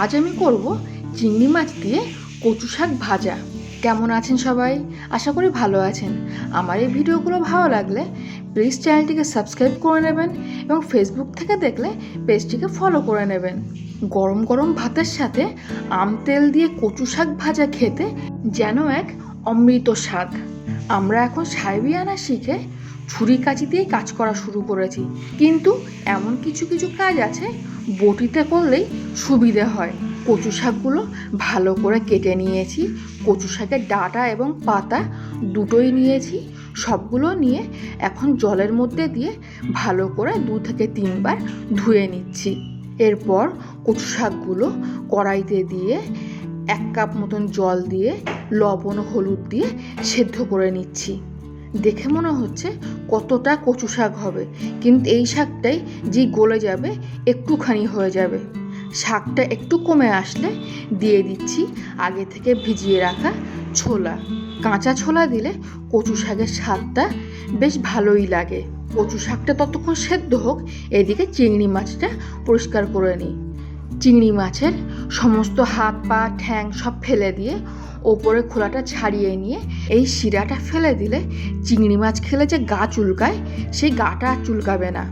আজ আমি করব চিংড়ি মাছ দিয়ে কচু শাক ভাজা। কেমন আছেন সবাই? আশা করি ভালো আছেন। আমার এই ভিডিওগুলো ভালো লাগলে প্লিজ চ্যানেলটিকে সাবস্ক্রাইব করে নেবেন এবং ফেসবুক থেকে দেখলে পেজটিকে ফলো করে নেবেন। গরম গরম ভাতের সাথে আম তেল দিয়ে কচু শাক ভাজা খেতে যেন এক অমৃত স্বাদ। আমরা এখন সাহেবি আনা শিখে ছুরি কাঁচি দিয়ে কাজ করা শুরু করেছি। কিন্তু এমন কিছু কিছু কাজ আছে, বটিতে করলেই সুবিধে হয়। কচু শাকগুলো ভালো করে কেটে নিয়েছি, কচু শাকের ডাঁটা এবং পাতা দুটোই নিয়েছি, সবগুলো নিয়ে এখন জলের মধ্যে দিয়ে ভালো করে দু থেকে তিনবার ধুয়ে নিচ্ছি। এরপর কচু শাকগুলো কড়াইতে দিয়ে এক কাপ মতন জল দিয়ে, লবণ, হলুদ দিয়ে সেদ্ধ করে নিচ্ছি। দেখে মনে হচ্ছে কতটা কচু শাক হবে। কিন্তু এই শাকটাই যে গলে যাবে, একটুখানি হয়ে যাবে। শাকটা একটু কমে আসলে দিয়ে দিচ্ছি আগে থেকে ভিজিয়ে রাখা ছোলা। কাঁচা ছোলা দিলে কচু শাকের স্বাদটা বেশ ভালোই লাগে। কচু শাকটা ততক্ষণ সেদ্ধ হোক, এদিকে চিংড়ি মাছটা পরিষ্কার করে নিই। চিংড়ি মাছের সমস্ত হাত পা ঠ্যাং সব ফেলে দিয়ে ওপরে খোলাটা ছাড়িয়ে নিয়ে এই শিরাটা ফেলে দিলে চিংড়ি মাছ খেলে যে গা চুলকায় সেই গাটা আর চুলকাবে না।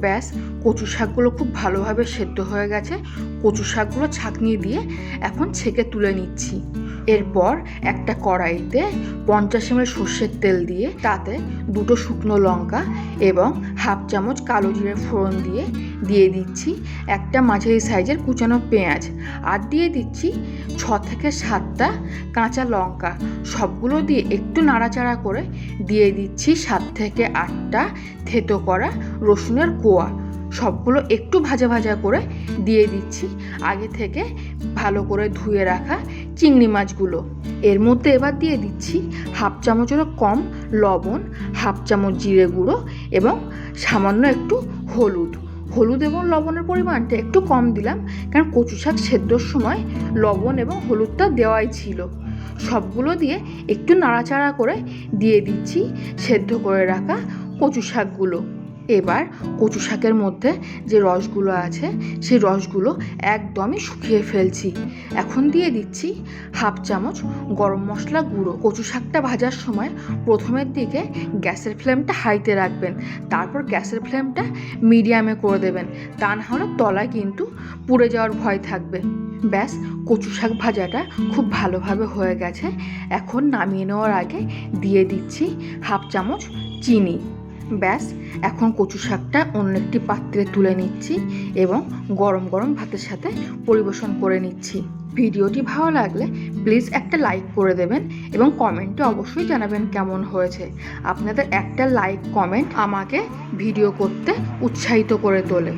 ব্যাস, কচু শাকগুলো খুব ভালোভাবে সেদ্ধ হয়ে গেছে। কচু শাকগুলো ছাঁকনি দিয়ে এখন ছেঁকে তুলে নিচ্ছি। এরপর একটা কড়াইতে পঞ্চাশ এমএল সর্ষের তেল দিয়ে তাতে দুটো শুকনো লঙ্কা এবং হাফ চামচ কালো জিরে ফোড়ন দিয়ে দিয়ে দিচ্ছি একটা মাঝারি সাইজের কুচানো পেঁয়াজ আর দিয়ে দিচ্ছি ছ থেকে সাতটা কাঁচা লঙ্কা। সবগুলো দিয়ে একটু নাড়াচাড়া করে দিয়ে দিচ্ছি সাত থেকে আটটা থেতো করা রসুনের কোয়া। সবগুলো একটু ভাজা ভাজা করে দিয়ে দিচ্ছি আগে থেকে ভালো করে ধুয়ে রাখা চিংড়ি মাছগুলো। এর মধ্যে এবার দিয়ে দিচ্ছি হাফ চামচেরও কম লবণ, হাফ চামচ জিরে গুঁড়ো এবং সামান্য একটু হলুদ। হলুদ এবং লবণের পরিমাণটা একটু কম দিলাম কারণ কচু শাক সেদ্ধর সময় লবণ এবং হলুদটা দেওয়াই ছিল। সবগুলো দিয়ে একটু নাড়াচাড়া করে দিয়ে দিচ্ছি সেদ্ধ করে রাখা কচু শাকগুলো। এবার কচু শাকের মধ্যে যে রসগুলো আছে, সেই রসগুলো একদমই শুকিয়ে ফেলছি। এখন দিয়ে দিচ্ছি হাফ চামচ গরম মশলা গুঁড়ো। কচু শাকটা ভাজার সময় প্রথমের দিকে গ্যাসের ফ্লেমটা হাইতে রাখবেন। তারপর গ্যাসের ফ্লেমটা মিডিয়ামে করে দেবেন। তা না হলে তলায় কিন্তু পুড়ে যাওয়ার ভয় থাকবে। ব্যাস, কচু শাক ভাজাটা খুব ভালোভাবে হয়ে গেছে। এখন নামিয়ে নেওয়ার আগে দিয়ে দিচ্ছি হাফ চামচ চিনি। ব্যাস, এখন কচু শাকটা অন্য একটি পাত্রে তুলে নিচ্ছি এবং গরম গরম ভাতের সাথে পরিবেশন করে নিচ্ছি। ভিডিওটি ভালো লাগলে প্লিজ একটা লাইক করে দেবেন এবং কমেন্টে অবশ্যই জানাবেন কেমন হয়েছে। আপনাদের একটা লাইক কমেন্ট আমাকে ভিডিও করতে উৎসাহিত করে তোলে।